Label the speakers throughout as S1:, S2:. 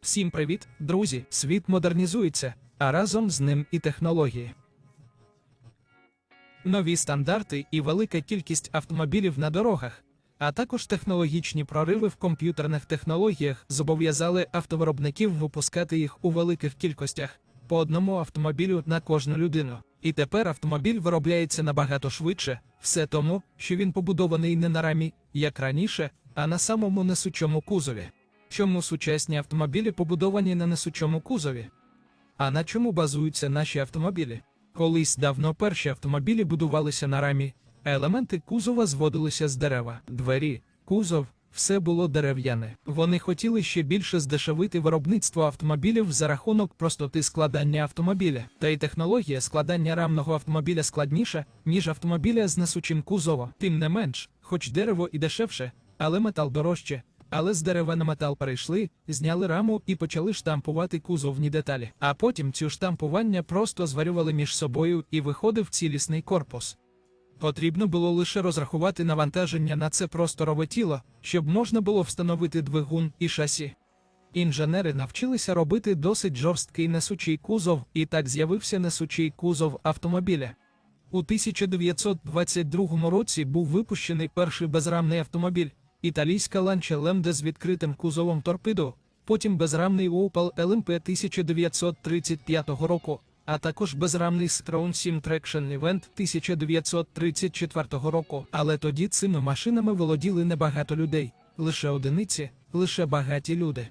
S1: Всім привіт, друзі! Світ модернізується, а разом з ним і технології. Нові стандарти і велика кількість автомобілів на дорогах, а також технологічні прориви в комп'ютерних технологіях зобов'язали автовиробників випускати їх у великих кількостях по одному автомобілю на кожну людину. І тепер автомобіль виробляється набагато швидше, все тому, що він побудований не на рамі, як раніше, а на самому несучому кузові. Чому сучасні автомобілі побудовані на несучому кузові? А на чому базуються наші автомобілі? Колись давно перші автомобілі будувалися на рамі, елементи кузова зводилися з дерева, двері, кузов, все було дерев'яне. Вони хотіли ще більше здешевити виробництво автомобілів за рахунок простоти складання автомобіля. Та й технологія складання рамного автомобіля складніша, ніж автомобіля з несучим кузовом. Тим не менш, хоч дерево і дешевше, але метал дорожче. Але з дерева на метал перейшли, зняли раму і почали штампувати кузовні деталі. А потім цю штампування просто зварювали між собою і виходив цілісний корпус. Потрібно було лише розрахувати навантаження на це просторове тіло, щоб можна було встановити двигун і шасі. Інженери навчилися робити досить жорсткий несучий кузов, і так з'явився несучий кузов автомобіля. У 1922 році був випущений перший безрамний автомобіль італійська ланча Лемде з відкритим кузовом торпедо, потім безрамний Opel LMP 1935 року, а також безрамний Citroen 7 Traction Event 1934 року. Але тоді цими машинами володіли небагато людей, лише одиниці, лише багаті люди.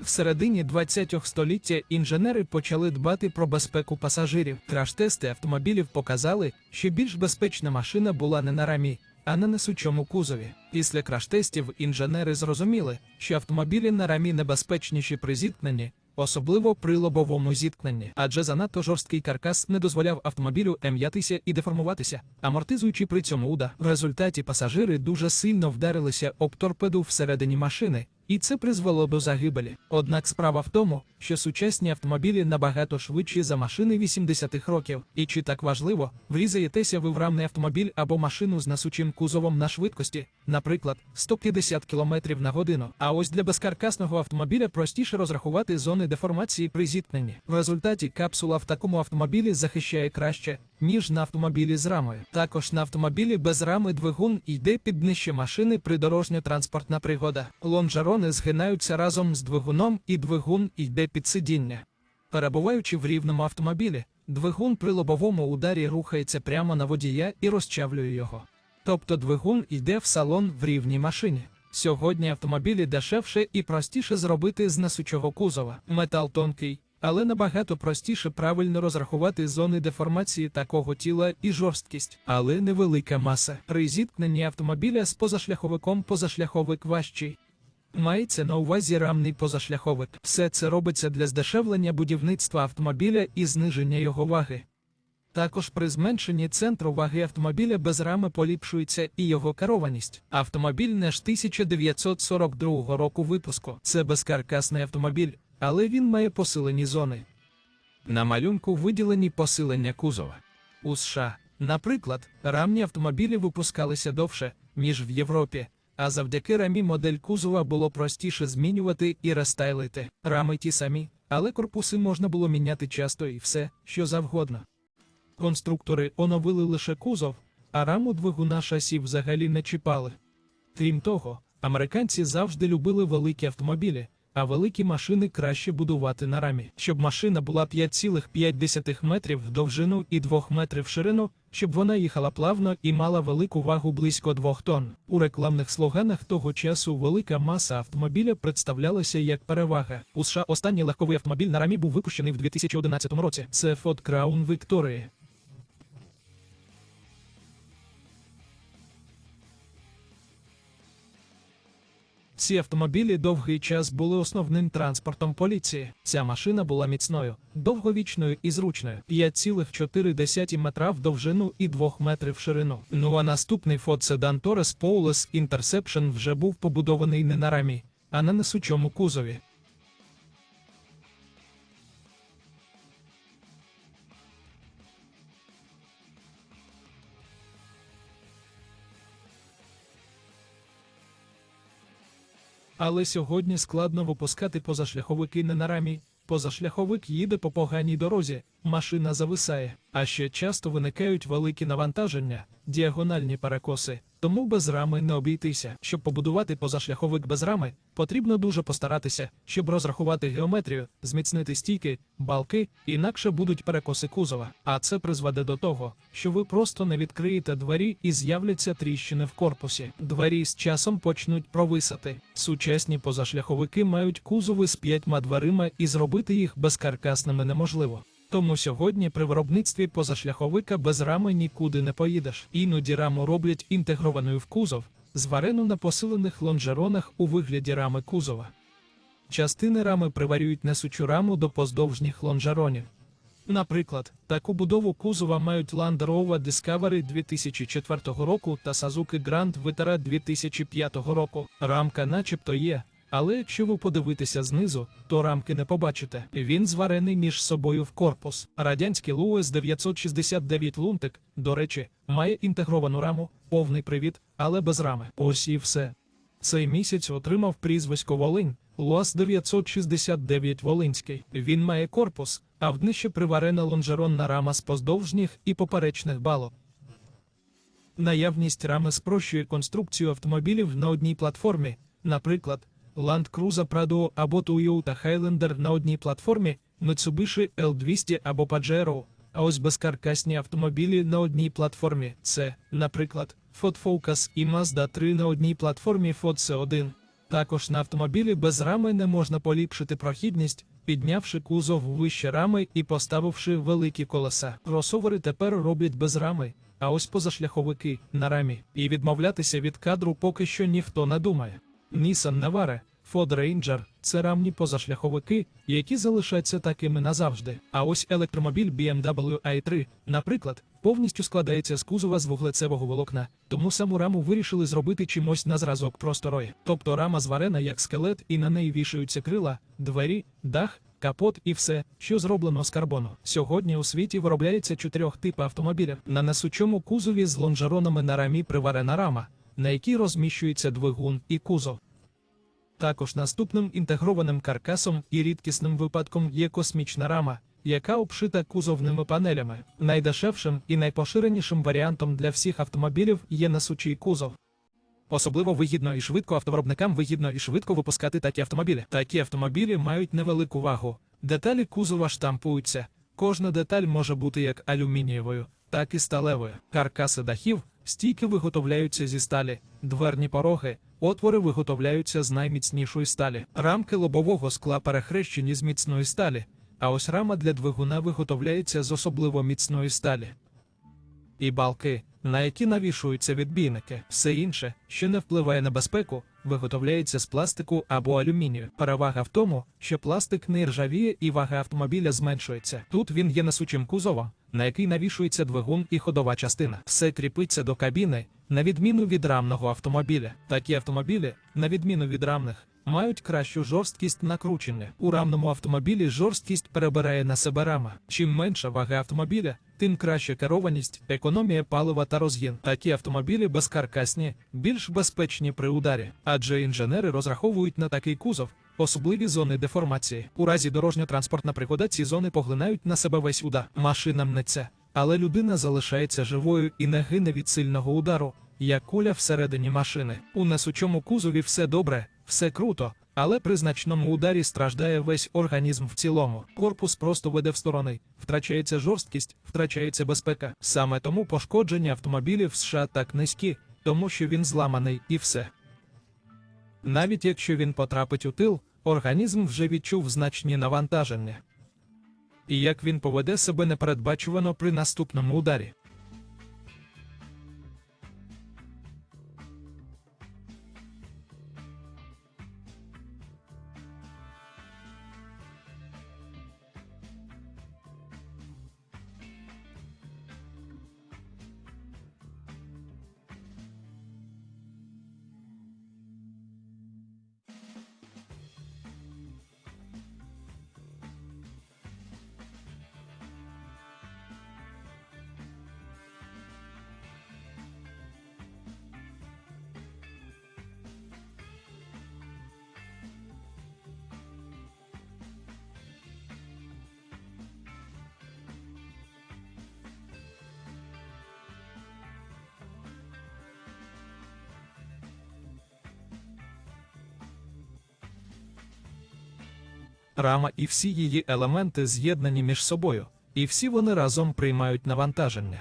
S1: В середині 20-го століття інженери почали дбати про безпеку пасажирів. Краш-тести автомобілів показали, що більш безпечна машина була не на рамі, а на несучому кузові. Після краш-тестів інженери зрозуміли, що автомобілі на рамі небезпечніші при зіткненні, особливо при лобовому зіткненні, адже занадто жорсткий каркас не дозволяв автомобілю ем'ятися і деформуватися, амортизуючи при цьому удар. В результаті пасажири дуже сильно вдарилися об торпеду всередині машини. І це призвело до загибелі. Однак справа в тому, що сучасні автомобілі набагато швидші за машини 80-х років. І чи так важливо, врізаєтеся ви в рамний автомобіль або машину з насучим кузовом на швидкості, наприклад, 150 км на годину. А ось для безкаркасного автомобіля простіше розрахувати зони деформації при зіткненні. В результаті капсула в такому автомобілі захищає краще, ніж на автомобілі з рамою. Також на автомобілі без рами двигун йде під нижче машини при дорожньо-транспортна пригода. Лонжерони згинаються разом з двигуном, і двигун йде під сидіння. Перебуваючи в рівному автомобілі, двигун при лобовому ударі рухається прямо на водія і розчавлює його. Тобто двигун йде в салон в рівній машині. Сьогодні автомобілі дешевше і простіше зробити з несучого кузова. Метал тонкий, але набагато простіше правильно розрахувати зони деформації такого тіла і жорсткість, але невелика маса. При зіткненні автомобіля з позашляховиком позашляховик важчий. Мається на увазі рамний позашляховик. Все це робиться для здешевлення будівництва автомобіля і зниження його ваги. Також при зменшенні центру ваги автомобіля без рами поліпшується і його керованість. Автомобіль ж 1942 року випуску. Це безкаркасний автомобіль, але він має посилені зони. На малюнку виділені посилення кузова. У США, наприклад, рамні автомобілі випускалися довше, ніж в Європі, а завдяки рамі модель кузова було простіше змінювати і розтайлити Рами ті самі, але корпуси можна було міняти часто і все, що завгодно. Конструктори оновили лише кузов, а раму двигуна шасі взагалі не чіпали. Крім того, американці завжди любили великі автомобілі, а великі машини краще будувати на рамі, щоб машина була 5,5 метрів в довжину і 2 метрів в ширину, щоб вона їхала плавно і мала велику вагу близько 2 тонн. У рекламних слоганах того часу велика маса автомобіля представлялася як перевага. У США останній легковий автомобіль на рамі був випущений в 2011 році. Це Ford Crown Victoria. Ці автомобілі довгий час були основним транспортом поліції. Ця машина була міцною, довговічною і зручною. 5,4 метра в довжину і 2 метрів в ширину. Ну а наступний Ford-седан Torres Paulus Interception вже був побудований не на рамі, а на несучому кузові. Але сьогодні складно випускати позашляховики не на рамі. Позашляховик їде по поганій дорозі, машина зависає. А ще часто виникають великі навантаження, діагональні перекоси. Тому без рами не обійтися. Щоб побудувати позашляховик без рами, потрібно дуже постаратися, щоб розрахувати геометрію, зміцнити стійки, балки, інакше будуть перекоси кузова. А це призведе до того, що ви просто не відкриєте двері і з'являться тріщини в корпусі. Двері з часом почнуть провисати. Сучасні позашляховики мають кузови з п'ятьма дверима і зробити їх безкаркасними неможливо. Тому сьогодні при виробництві позашляховика без рами нікуди не поїдеш. Іноді раму роблять інтегрованою в кузов, зварену на посилених лонжеронах у вигляді рами кузова. Частини рами приварюють несучу раму до поздовжніх лонжеронів. Наприклад, таку будову кузова мають Land Rover Discovery 2004 року та Suzuki Grand Vitara 2005 року. Рамка начебто є, але якщо ви подивитеся знизу, то рамки не побачите. Він зварений між собою в корпус. Радянський Луес 969 лунтик, до речі, має інтегровану раму, повний привід, але без рами. Ось і все. Цей місяць отримав прізвисько Волинь. ЛУАЗ 969 Волинський. Він має корпус, а в днище приварена лонжеронна рама з поздовжніх і поперечних балок. Наявність рами спрощує конструкцію автомобілів на одній платформі, наприклад, Land Cruiser Prado або Toyota Highlander на одній платформі, Mitsubishi L200 або Pajero, а ось безкаркасні автомобілі на одній платформі це, наприклад, Ford Focus і Mazda 3 на одній платформі Ford C1. Також на автомобілі без рами не можна поліпшити прохідність, піднявши кузов вище рами і поставивши великі колеса. Кросовери тепер роблять без рами, а ось позашляховики на рамі. І відмовлятися від кадру поки що ніхто не думає. Nissan Navara, Ford Ranger – це рамні позашляховики, які залишаться такими назавжди. А ось електромобіль BMW i3, наприклад, повністю складається з кузова з вуглецевого волокна, тому саму раму вирішили зробити чимось на зразок просторої. Тобто рама зварена як скелет, і на неї вішаються крила, двері, дах. Капот і все, що зроблено з карбону. Сьогодні у світі виробляється чотирьох типів автомобілів. На несучому кузові з лонжеронами на рамі приварена рама, на якій розміщується двигун і кузов. Також наступним інтегрованим каркасом і рідкісним випадком є космічна рама, яка обшита кузовними панелями. Найдешевшим і найпоширенішим варіантом для всіх автомобілів є несучий кузов. Особливо вигідно і швидко автовиробникам вигідно і швидко випускати такі автомобілі. Такі автомобілі мають невелику вагу. Деталі кузова штампуються. Кожна деталь може бути як алюмінієвою, так і сталевою. Каркаси дахів, стійки виготовляються зі сталі, дверні пороги, отвори виготовляються з найміцнішої сталі. Рамки лобового скла перехрещені з міцної сталі, а ось рама для двигуна виготовляється з особливо міцної сталі. І балки, на які навішуються відбійники. Все інше, що не впливає на безпеку, виготовляється з пластику або алюмінію. Перевага в тому, що пластик не ржавіє і вага автомобіля зменшується. Тут він є несучим кузовом, на який навішується двигун і ходова частина. Все кріпиться до кабіни, на відміну від рамного автомобіля. Такі автомобілі, на відміну від рамних, мають кращу жорсткість накручення. У рамному автомобілі жорсткість перебирає на себе рама. Чим менша вага автомобіля, тим краща керованість, економія палива та розгін. Такі автомобілі безкаркасні, більш безпечні при ударі, адже інженери розраховують на такий кузов. Особливі зони деформації. У разі дорожньо-транспортна пригода ці зони поглинають на себе весь удар. Машинам не це. Але людина залишається живою і не гине від сильного удару, як куля всередині машини. У несучому кузові все добре, все круто, але при значному ударі страждає весь організм в цілому. Корпус просто веде в сторони, втрачається жорсткість, втрачається безпека. Саме тому пошкодження автомобілів в США так низькі, тому що він зламаний і все. Навіть якщо він потрапить у тил, організм вже відчув значні навантаження. І як він поведе себе непередбачувано при наступному ударі. Рама і всі її елементи з'єднані між собою, і всі вони разом приймають навантаження.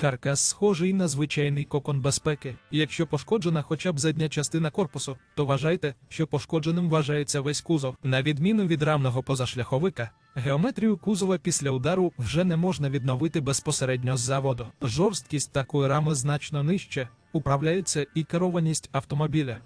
S1: Каркас схожий на звичайний кокон безпеки. Якщо пошкоджена хоча б задня частина корпусу, то вважайте, що пошкодженим вважається весь кузов. На відміну від рамного позашляховика, геометрію кузова після удару вже не можна відновити безпосередньо з заводу. Жорсткість такої рами значно нижче, управляється і керованість автомобіля.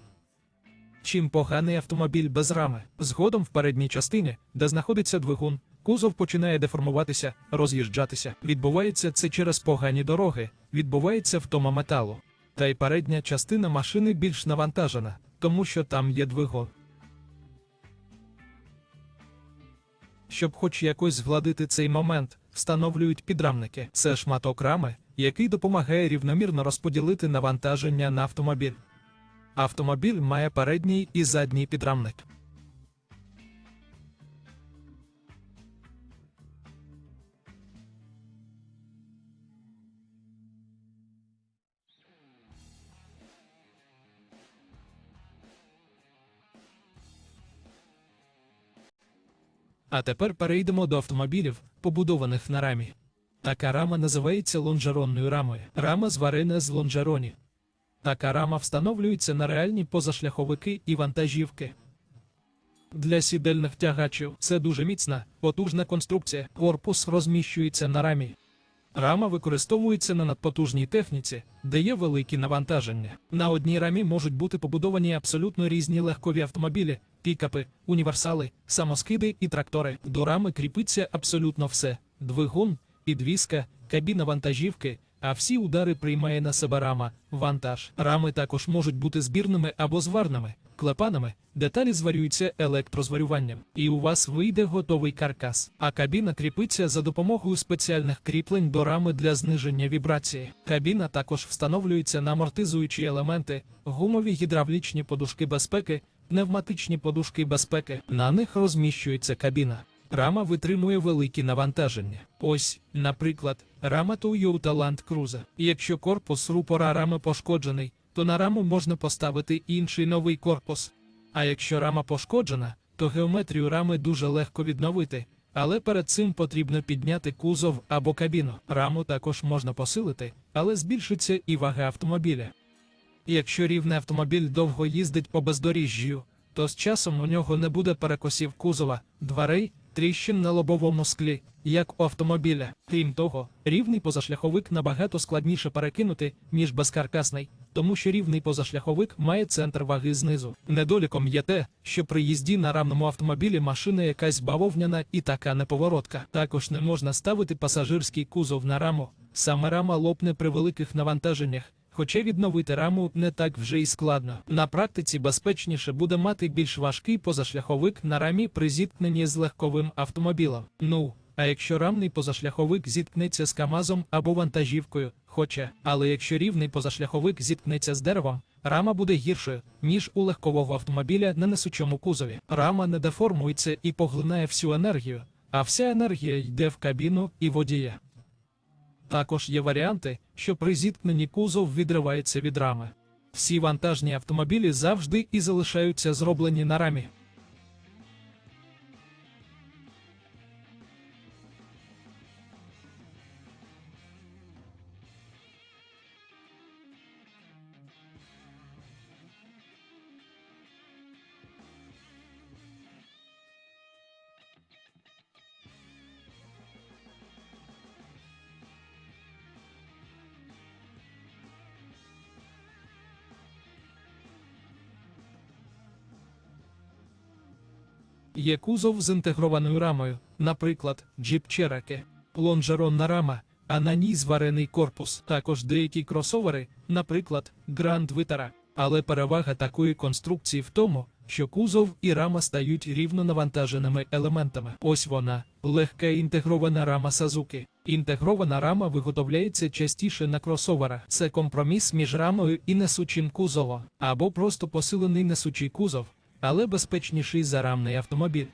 S1: Чим поганий автомобіль без рами, згодом в передній частині, де знаходиться двигун, кузов починає деформуватися, роз'їжджатися. Відбувається це через погані дороги, відбувається втома металу. Та й передня частина машини більш навантажена, тому що там є двигун. Щоб хоч якось згладити цей момент, встановлюють підрамники. Це шматок рами, який допомагає рівномірно розподілити навантаження на автомобіль. Автомобіль має передній і задній підрамник. А тепер перейдемо до автомобілів, побудованих на рамі. Така рама називається лонжеронною рамою. Рама зварена з лонжеронів. Така рама встановлюється на реальні позашляховики і вантажівки. Для сідельних тягачів це дуже міцна, потужна конструкція. Корпус розміщується на рамі. Рама використовується на надпотужній техніці, де є великі навантаження. На одній рамі можуть бути побудовані абсолютно різні легкові автомобілі, пікапи, універсали, самоскиди і трактори. До рами кріпиться абсолютно все: двигун, підвіска, кабіна вантажівки. А всі удари приймає на себе рама, вантаж. Рами також можуть бути збірними або зварними, клепанами, деталі зварюються електрозварюванням. І у вас вийде готовий каркас. А кабіна кріпиться за допомогою спеціальних кріплень до рами для зниження вібрації. Кабіна також встановлюється на амортизуючі елементи, гумові гідравлічні подушки безпеки, пневматичні подушки безпеки. На них розміщується кабіна. Рама витримує великі навантаження. Ось, наприклад, рама Toyota Land Cruiser. Якщо корпус рупора рами пошкоджений, то на раму можна поставити інший новий корпус. А якщо рама пошкоджена, то геометрію рами дуже легко відновити, але перед цим потрібно підняти кузов або кабіну. Раму також можна посилити, але збільшиться і вага автомобіля. Якщо рівний автомобіль довго їздить по бездоріжжю, то з часом у нього не буде перекосів кузова, дверей, тріщин на лобовому склі, як у автомобіля. Крім того, рівний позашляховик набагато складніше перекинути, ніж безкаркасний, тому що рівний позашляховик має центр ваги знизу. Недоліком є те, що при їзді на рамному автомобілі машина якась бавовняна і така неповоротка. Також не можна ставити пасажирський кузов на раму. Саме рама лопне при великих навантаженнях. Хоча відновити раму не так вже й складно. На практиці безпечніше буде мати більш важкий позашляховик на рамі при зіткненні з легковим автомобілем. Ну, а якщо рамний позашляховик зіткнеться з КАМАЗом або вантажівкою, хоче, але якщо рівний позашляховик зіткнеться з деревом, рама буде гіршою, ніж у легкового автомобіля на несучому кузові. Рама не деформується і поглинає всю енергію, а вся енергія йде в кабіну і водія. Також є варіанти, що при зіткненні кузов відривається від рами. Всі вантажні автомобілі завжди і залишаються зроблені на рамі. Є кузов з інтегрованою рамою, наприклад, Jeep Cherokee, лонжеронна рама, а на ній зварений корпус. Також деякі кросовери, наприклад, Grand Vitara. Але перевага такої конструкції в тому, що кузов і рама стають рівно навантаженими елементами. Ось вона, легка інтегрована рама Сазуки. Інтегрована рама виготовляється частіше на кросоверах. Це компроміс між рамою і несучим кузовом, або просто посилений несучий кузов, але безпечніший за рамний автомобіль.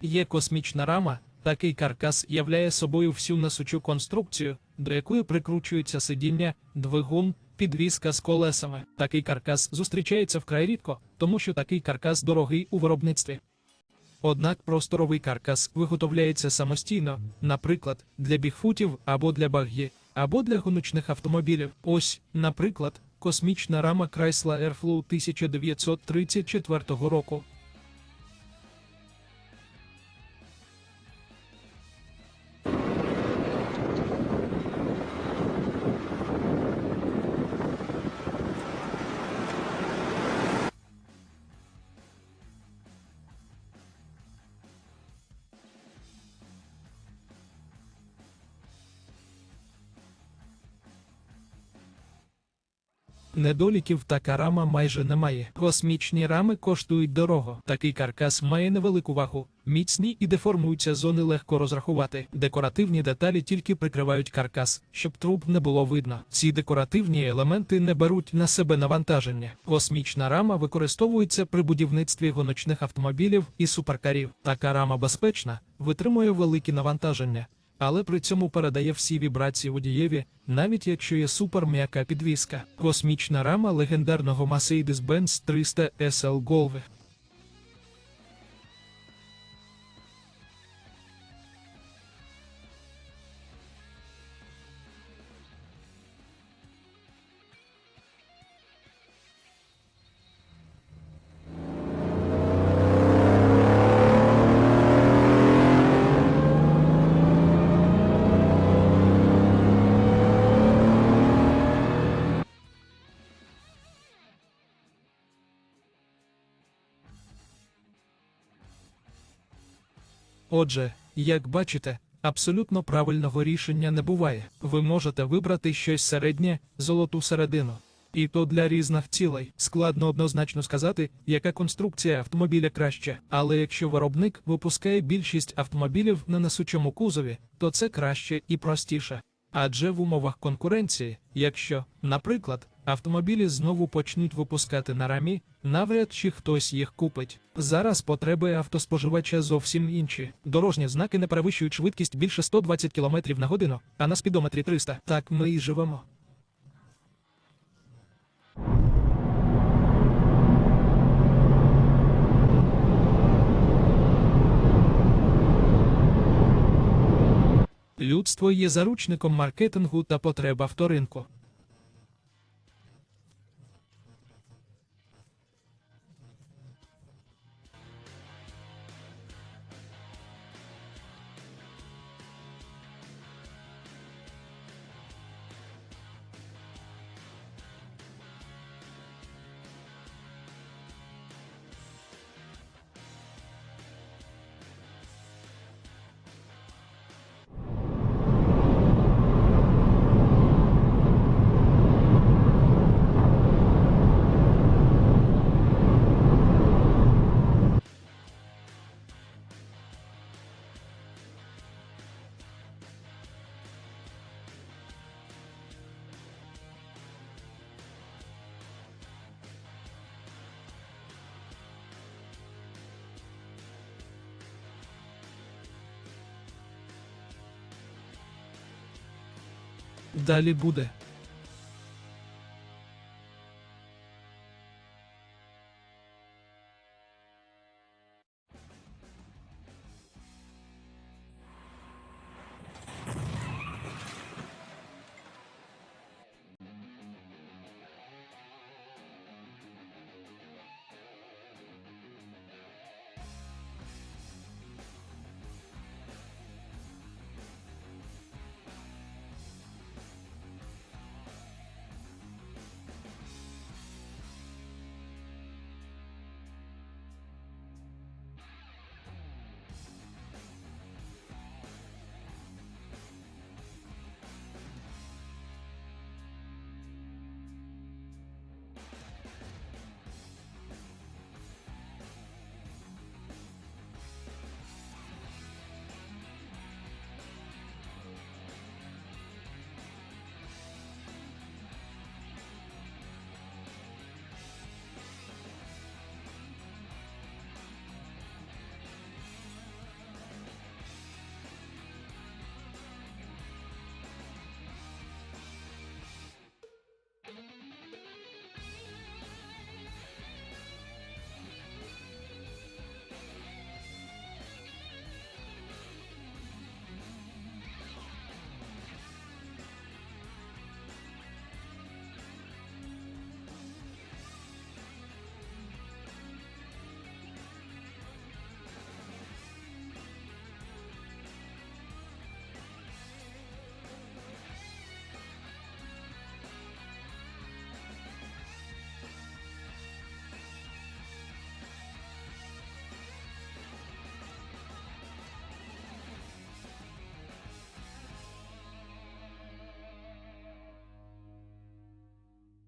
S1: Є космічна рама, Такий каркас являє собою всю несучу конструкцію, до якої прикручується сидіння, двигун, підвізка з колесами. Такий каркас зустрічається вкрай рідко, тому що такий каркас дорогий у виробництві. Однак просторовий каркас виготовляється самостійно, наприклад, для бігфутів або для баггі, або для гоночних автомобілів. Ось, наприклад, космічна рама Chrysler Airflow 1934 року. Недоліків така рама майже немає. Космічні рами коштують дорого. Такий каркас має невелику вагу, міцні і деформуються зони легко розрахувати. Декоративні деталі тільки прикривають каркас, щоб труб не було видно. Ці декоративні елементи не беруть на себе навантаження. Космічна рама використовується при будівництві гоночних автомобілів і суперкарів. Така рама безпечна, витримує великі навантаження але при цьому передає всі вібрації водієві, навіть якщо є суперм'яка підвіска. Космічна рама легендарного Mercedes-Benz 300 SL Golf. Отже, як бачите, абсолютно правильного рішення не буває. Ви можете вибрати щось середнє, золоту середину. І то для різних цілей. Складно однозначно сказати, яка конструкція автомобіля краще. Але якщо виробник випускає більшість автомобілів на несучому кузові, то це краще і простіше. Адже в умовах конкуренції, якщо, наприклад, автомобілі знову почнуть випускати на рамі, навряд чи хтось їх купить. Зараз потреби автоспоживача зовсім інші. Дорожні знаки не перевищують швидкість більше 120 км на годину, а на спідометрі 300. Так ми і живемо. Людство є заручником маркетингу та потреб авторинку. Далі буде.